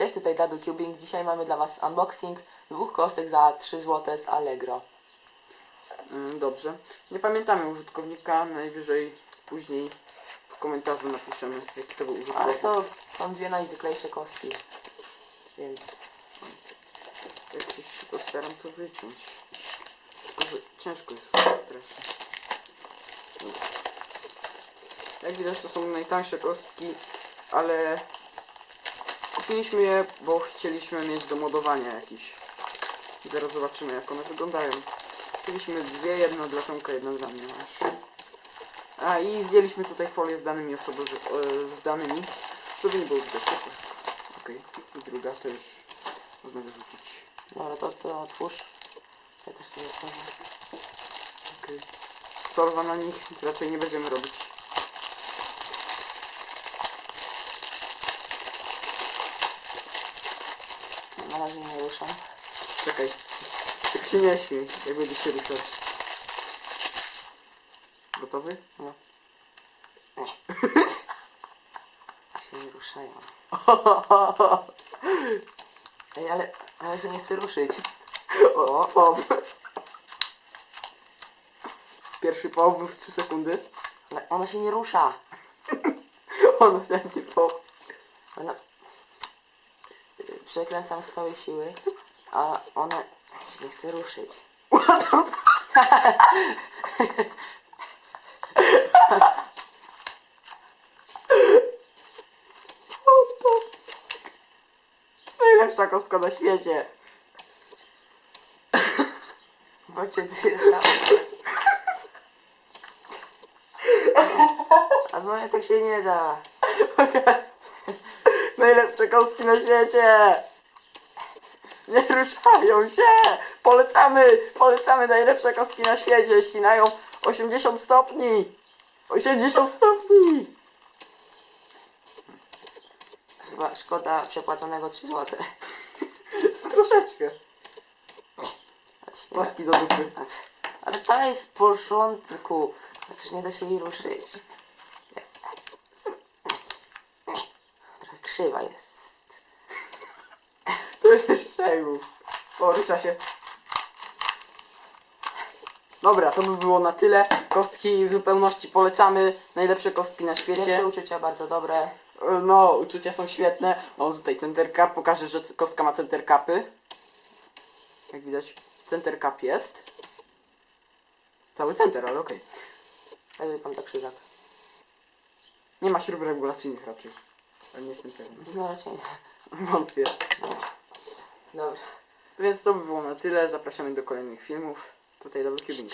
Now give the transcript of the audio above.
Cześć, tutaj Double Cubing. Dzisiaj mamy dla Was unboxing dwóch kostek za 3 zł z Allegro. Mm, Dobrze. Nie pamiętamy użytkownika, najwyżej później w komentarzu napiszemy, jaki to był Ale użytkownik. to są dwie najzwyklejsze kostki. Więc Jakoś się postaram to wyciąć. Tylko, że ciężko jest strasznie. Jak widać to są najtańsze kostki, ale kupiliśmy je, bo chcieliśmy mieć do modowania jakiś. Zaraz zobaczymy jak one wyglądają. Kupiliśmy dwie, jedna dla Tomka, jedna dla mnie aż. A i zdjęliśmy tutaj folię z danymi osoby, z danymi, żeby nie było widać po prostu. Okej, i druga to już można wyrzucić. dobra, to, to otwórz. Ja też sobie otworzę. Okej. Sorwa na nich raczej nie będziemy robić. Na razie nie ruszam. Czekaj. Tak się nie śmiej, jak będzie się ruszać. Gotowy? No. się nie ruszają. Ej, ale, ale się nie chcę ruszyć. O, o. Pierwszy połów był w 3 sekundy. Ale ona się nie rusza. On następny połów. Ona... Przekręcam z całej siły, a ona się nie chce ruszyć. Najlepsza kostka na świecie. Zobaczcie, co się stało. A z moją tak się nie da. Najlepsze kostki na świecie. Nie ruszają się. Polecamy, polecamy najlepsze kostki na świecie. Ścinają 80 stopni. 80 stopni. Chyba szkoda przepłaconego 3 zł. Troszeczkę. Kostki do dupy. Ale ta jest w porządku. Chociaż nie da się jej ruszyć. Krzywa jest. To jest szczegół. O, rusza się. Dobra, to by było na tyle. Kostki w zupełności polecamy. Najlepsze kostki na świecie. Pierwsze uczucia bardzo dobre. No, uczucia są świetne. O, tutaj center cap. Pokażę, że kostka ma center capy. Jak widać, center cap jest. Cały center, ale okej. Tak wygląda krzyżak. Nie ma śrub regulacyjnych raczej. Ale nie jestem pewien. No raczej nie. Wątpię. Dobra. Więc to by było na tyle. Zapraszamy do kolejnych filmów. Tutaj Double Cubing.